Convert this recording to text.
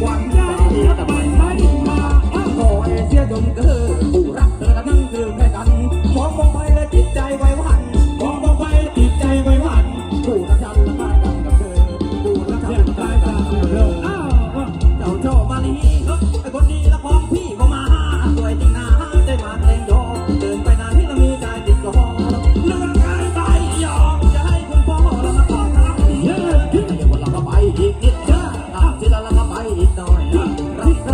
one ดอยรักษา